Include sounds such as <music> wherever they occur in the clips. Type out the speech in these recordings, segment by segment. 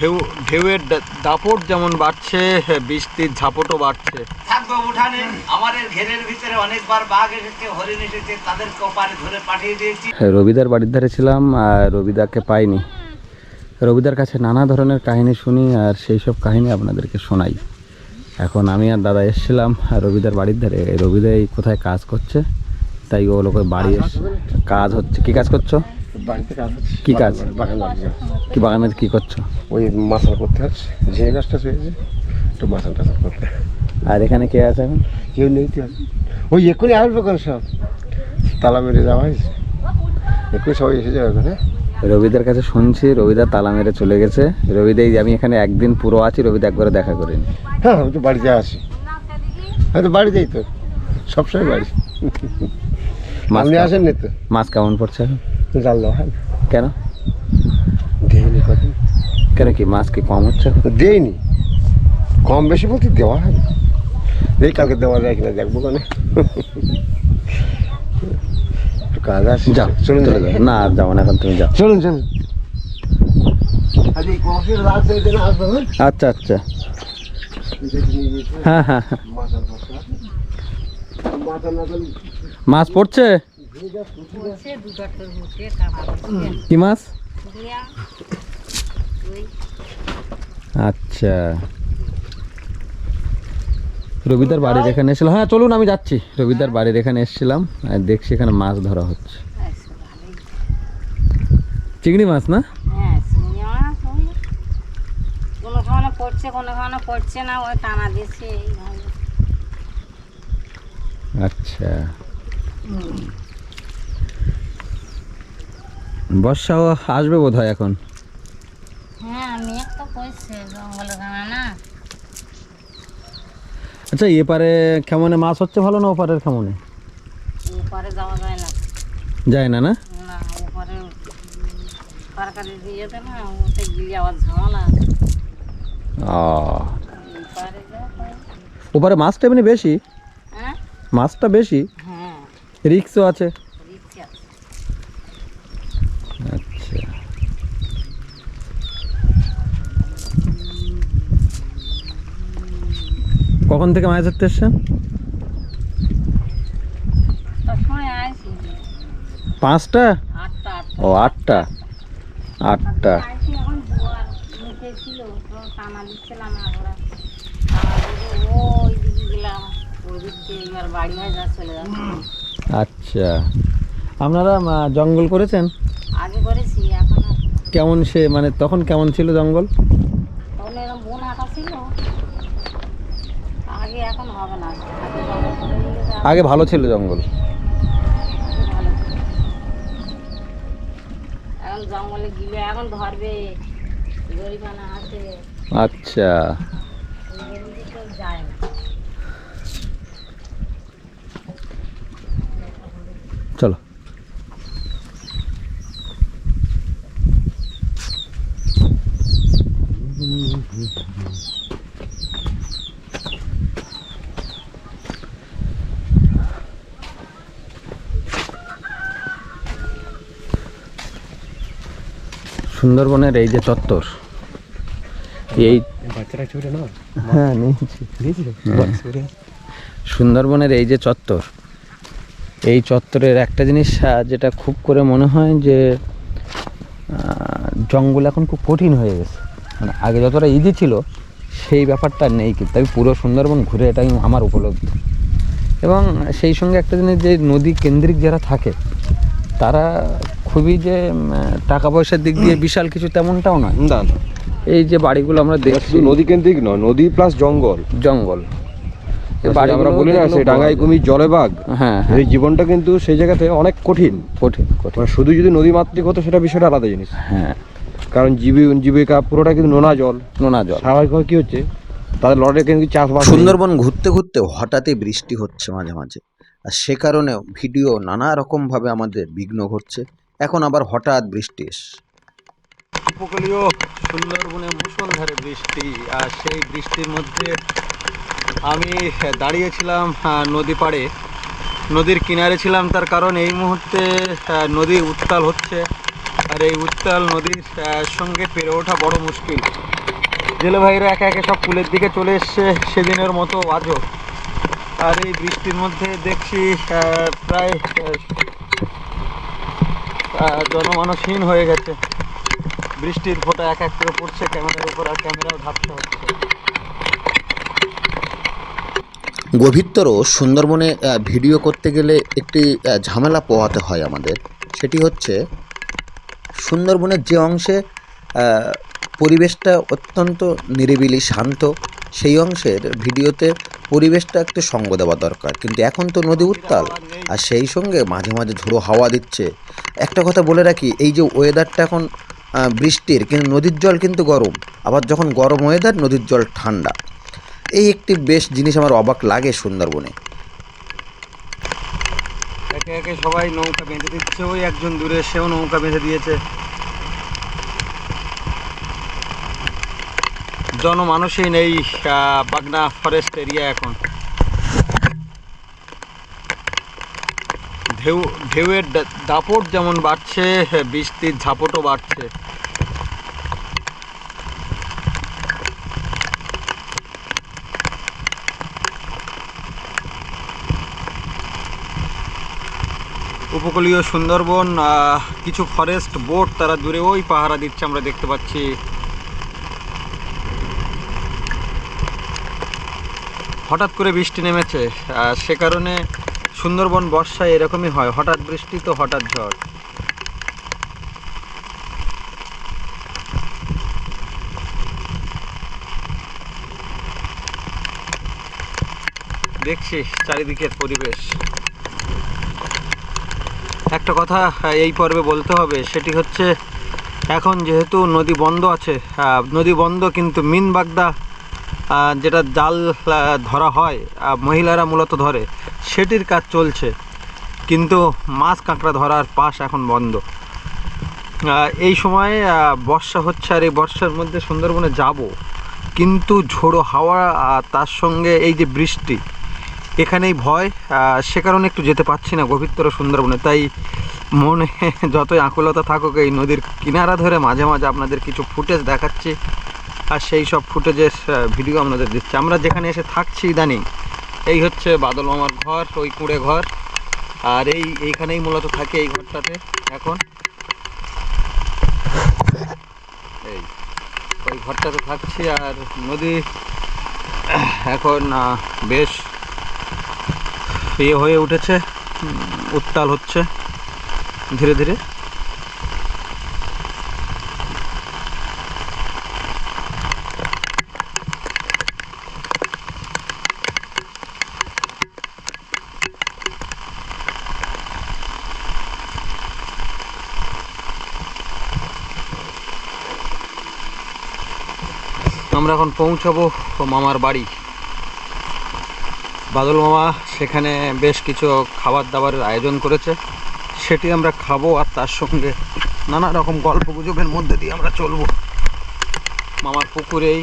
ঢেউ ঢেউয়ের দাপট যেমন বাড়ছে বৃষ্টির ঝাপটও বাড়ছে। থাকবে উঠানে আমাদের ঘেরের ভিতরে অনেকবার বাঘ এসেছে হরিণ এসেছে তাদেরকে ওপারে ধরে পাঠিয়ে দিয়েছি। রবিদার বাড়ির ধারে ছিলাম আর রবিদাকে পাইনি। রবিদার কাছে নানা ধরনের কাহিনী শুনি আর সেই সব কাহিনী আপনাদেরকে শোনাই। এখন আমি আর দাদা এসেছিলাম আর রবিদার বাড়ির ধারে। এই রবিদা এই কোথায় কাজ করছে তাই ও লোকের বাড়ি এসে কাজ হচ্ছে কি কাজ করছ? বাড়িতে কাজ হচ্ছে। কি কাজ? বাগান বাড়ি কি বাগানে কি করছ? ওই মাছাল করতে হচ্ছে ঝিঙে গাছটা শুয়েছে একটু মাছাল টাছাল করতে। আর এখানে কে আছে এখন? কেউ নেই তো আর। ওই এক্ষুনি আসবে কেন সব। তালা মেরে যাওয়া হয়েছে। এক্ষুনি সবাই এসে যাবে ওখানে। রবিদার কাছে শুনছি রবিদা তালা মেরে চলে গেছে। রবিদা এই যে আমি এখানে একদিন পুরো আছি রবিদা একবারে দেখা করিনি। হ্যাঁ আমি তো বাড়িতে আসি হয়তো বাড়ি যাই তো। সবসময় বাড়ি। মাছ আপনি আসেন নি তো? মাছ কেমন পড়ছে এখন? হয়। কেন? দেয়নি কদিন। কেন কি মাছ কি কম হচ্ছে? দেয়নি। কম বেশি বলতে দেওয়া হয় না। এই কালকে দেওয়া যায় কিনা দেখব কেন। একটু কাজ আছে। যাও চলুন চলে যাও। না আর যাব না এখন তুমি যাও। চলুন চলুন। হ্যাঁ আচ্ছা আচ্ছা। হ্যাঁ হ্যাঁ হ্যাঁ। মাছ পড়ছে? কি মাছ? আচ্ছা। রবিদার বাড়ির এখানে এসেছিলাম। হ্যাঁ চলুন আমি যাচ্ছি। রবিদার বাড়ির এখানে এসেছিলাম। আর দেখছি এখানে মাছ ধরা হচ্ছে। চিংড়ি মাছ না? হ্যাঁ কোনো পড়ছে কোনো পড়ছে না। ওই টানা দিচ্ছে আচ্ছা। বর্ষাও আসবে বোধ হয় এখন হ্যাঁ গানা না? আচ্ছা এপারে কেমনে মাছ হচ্ছে ভালো না ওপারের কেমনে? যাওয়া যায় না। যায় না না? না উপরে তরকারি দিয়ে যেতে না ওতে গিয়ে আবার ঝামেলা ও এপারে যাও তাই। ওপারে মাছটা এমনি বেশি? হ্যাঁ। মাছটা বেশি? হ্যাঁ। রিক্সও আছে রিক্সা আছে। আচ্ছা কখন থেকে মাছ ধরতে এসছেন? পাঁচটা? ও আটটা। আটটা। আচ্ছা। আপনারা জঙ্গল করেছেন? আগে করেছি এখন কেমন সে মানে তখন কেমন ছিল জঙ্গল তখন এরকম বোন আঁকা ছিল আগে এখন হবে না। আগে ভালো ছিল জঙ্গল। এখন জঙ্গলে গিলে এখন ধরবে জরিমানা আছে। আচ্ছা। চলো। সুন্দরবনের এই যে চত্বর এই বাচ্চারা ছুটে না? হ্যাঁ সুন্দরবনের এই যে চত্বর এই চত্বরের একটা জিনিস যেটা খুব করে মনে হয় যে জঙ্গল এখন খুব কঠিন হয়ে গেছে। মানে আগে যতটা ইজি ছিল সেই ব্যাপারটা নেই কিন্তু। আমি পুরো সুন্দরবন ঘুরে এটাই আমার উপলব্ধি। এবং সেই সঙ্গে একটা জিনিস যে নদী কেন্দ্রিক যারা থাকে তারা খুবই যে টাকা পয়সার দিক দিয়ে বিশাল কিছু তেমনটাও নয়। না না। এই যে বাড়িগুলো আমরা দেখছি শুধু নদী কেন্দ্রিক নয় নদী প্লাস জঙ্গল। জঙ্গল। এই আমরা বলি না সেই ডাঙায় বোঝা জলে বাঘ হ্যাঁ হ্যাঁ। এই জীবনটা কিন্তু সেই জায়গাতে অনেক কঠিন। কঠিন কঠিন। মানে শুধু যদি নদী মাতৃক হতো সেটা বিষয়টা আলাদা জিনিস। হ্যাঁ। কারণ জীবী জীবিকা পুরোটা কিন্তু নোনা জল। নোনা জল। স্বাভাবিকভাবে কি হচ্ছে? তাদের লড়াই কিন্তু চাষবাস সুন্দরবন ঘুরতে ঘুরতে হঠাৎই বৃষ্টি হচ্ছে মাঝে মাঝে। আর সে কারণে ভিডিও নানা রকমভাবে আমাদের বিঘ্ন ঘটছে। এখন আবার হঠাৎ বৃষ্টি এস। উপকূলীয় সুন্দরবনে মুষলধারে বৃষ্টি, আর সেই বৃষ্টির মধ্যে আমি দাঁড়িয়েছিলাম নদী পাড়ে। নদীর কিনারে ছিলাম তার কারণ এই মুহূর্তে নদী উত্তাল হচ্ছে। আর এই উত্তাল নদীর সঙ্গে পেরে ওঠা বড় মুশকিল। জেলে ভাইরা একে একে সব পুলের দিকে চলে এসছে সেদিনের মতো আজও। আর এই বৃষ্টির মধ্যে দেখছি প্রায় জনমানসহীন হয়ে গেছে। বৃষ্টির ফোঁটা এক এক করে পড়ছে, ক্যামেরার উপর আর ক্যামেরাও ঢাকতে হচ্ছে। গভীরতর সুন্দরবনে ভিডিও করতে গেলে একটি ঝামেলা পোহাতে হয় আমাদের। সেটি হচ্ছে, সুন্দরবনের যে অংশে পরিবেশটা অত্যন্ত নিরিবিলি, শান্ত, সেই অংশের ভিডিওতে পরিবেশটা একটু সঙ্গ দেওয়া দরকার। কিন্তু এখন তো নদী উত্তাল, আর সেই সঙ্গে মাঝে মাঝে ঝোড়ো হাওয়া দিচ্ছে। একটা কথা বলে রাখি, এই যে ওয়েদারটা এখন বৃষ্টির, কিন্তু নদীর জল কিন্তু গরম। আবার যখন গরম ওয়েদার নদীর জল ঠান্ডা। এই একটি বেশ জিনিস আমার অবাক লাগে সুন্দরবনে। একে একে সবাই নৌকা বেঁধে দিচ্ছে, ওই একজন দূরে সেও নৌকা বেঁধে দিয়েছে। জনমানুষই নেই বাগনা ফরেস্ট এরিয়া এখন। ঢেউ, ঢেউয়ের দাপট যেমন বাড়ছে বৃষ্টির ঝাপটও বাড়ছে। উপকূলীয় সুন্দরবন কিছু ফরেস্ট বোট তারা দূরে ওই পাহারা দিচ্ছে, আমরা দেখতে পাচ্ছি। হঠাৎ করে বৃষ্টি নেমেছে সে কারণে সুন্দরবন বর্ষায় এরকমই হয়, হঠাৎ বৃষ্টি তো হঠাৎ ঝড়। দেখছি চারিদিকের পরিবেশ। একটা কথা এই পর্বে বলতে হবে, সেটি হচ্ছে, এখন যেহেতু নদী বন্ধ আছে নদী বন্ধ কিন্তু মিন বাগদা যেটা জাল ধরা হয় মহিলারা মূলত ধরে। সেটির কাজ চলছে, কিন্তু মাছ কাঁকড়া ধরার পাশ এখন বন্ধ। এই সময়ে বর্ষা হচ্ছে আর এই বর্ষার মধ্যে সুন্দরবনে যাব, কিন্তু ঝোড়ো হাওয়া তার সঙ্গে এই যে বৃষ্টি, এখানেই ভয় সে কারণে একটু যেতে পারছি না গভীরতর সুন্দরবনে। তাই মনে <laughs> যতই আকুলতা থাকুক, এই নদীর কিনারা ধরে মাঝে মাঝে আপনাদের কিছু ফুটেজ দেখাচ্ছি, আর সেই সব ফুটেজের ভিডিও আপনাদের দিচ্ছি। আমরা যেখানে এসে থাকছি ইদানিং এই হচ্ছে বাদল মামার ঘর, ওই কুঁড়ে ঘর। আর এই, এইখানেই মূলত থাকে এই ঘরটাতে এখন। এই, ওই ঘরটাতে থাকছি আর নদী এখন বেশ ইয়ে হয়ে উঠেছে উত্তাল হচ্ছে ধীরে ধীরে। আমরা এখন পৌঁছাবো মামার বাড়ি। বাদল মামা সেখানে বেশ কিছু খাবার দাবারের আয়োজন করেছে। সেটি আমরা খাব আর তার সঙ্গে নানা রকম গল্প গুজবের মধ্যে দিয়ে আমরা চলবো। মামার পুকুরেই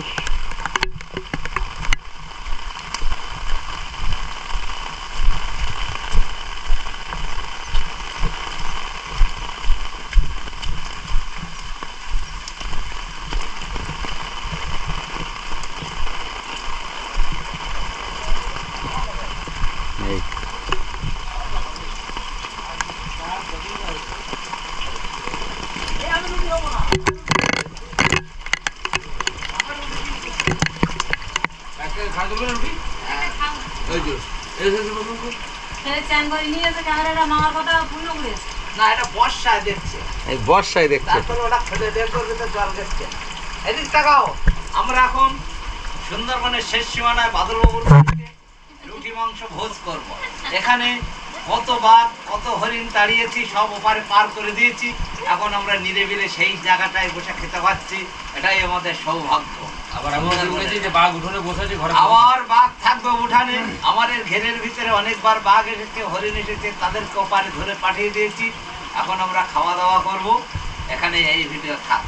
এই ছেলে চ্যান করে নিয়ে এসে ক্যামেরাটা মামার কথা পূর্ণ করেছে না এটা বর্ষায় দেখছে এই বর্ষায় দেখছে। এদিক তাকাও আমরা এখন সুন্দরবনের শেষ সীমানায় বাদলবাবুর রুটি মাংস ভোজ করব। এখানে কত বাঘ কত হরিণ তাড়িয়েছি সব ওপারে পার করে দিয়েছি। এখন আমরা নিরেবিলে সেই জায়গাটায় বসে খেতে পাচ্ছি। এটাই আমাদের সৌভাগ্য। আবার বাঘ উঠোনে বসেছে আবার বাঘ থাকবে উঠানে। আমাদের ঘেরের ভিতরে অনেকবার বাঘ এসেছে হরিণ এসেছে তাদেরকে ওপারে ধরে পাঠিয়ে দিয়েছি। এখন আমরা খাওয়া দাওয়া করব। এখানে এই ভিডিও থাক।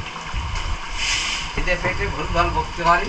এতে পেটে ভুল ভালো বকতে পারি।